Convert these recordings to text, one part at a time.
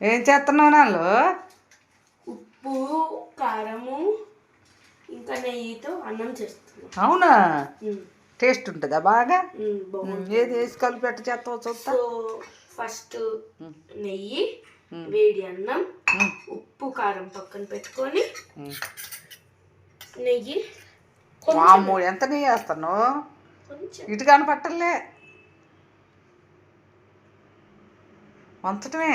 ఏం చేస్తున్నావు నాళ్ళు ఉప్పు కారము ఇంకా నెయ్యితో అన్నం చేస్తున్నాం. అవునా? టేస్ట్ ఉంటుందా బాగా? ఏది వేసి కలిపి ఎట్ట చేస్తావు చూస్తా ఫస్ట్. నెయ్యి. వేడి అన్నం ఉప్పు కారం పక్కన పెట్టుకొని. నెయ్యి వామ్మో ఎంత నెయ్యి వేస్తాను ఇటు కనపట్టలే వంచటమే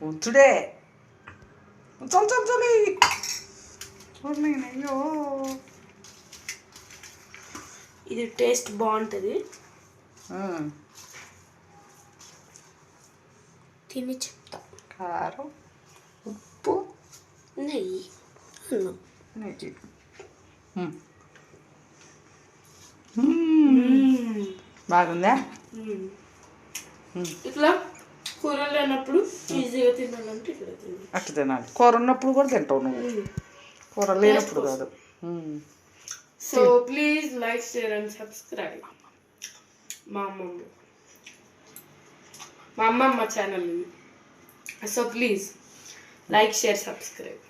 ఉమ్. ఉంచుడే ఉంచాలి ఉంచాలి చూడండి అయ్యో ఇది టేస్ట్ బాగుంటుంది. తిని చెప్తా కారం ఉప్పు నెయ్యి అన్నం నెయ్యి. బాగుందా. ఇట్లా కూరలు లేనప్పుడు ఈజీగా తినాలంటే ఇట్లా అట్లా తినాలి. కూర ఉన్నప్పుడు కూడా తింటావు నువ్వు. కూర లేనప్పుడు కాదు. So please like share and subscribe మా అమ్మమ్మ. మా అమ్మమ్మ channel so please like share subscribe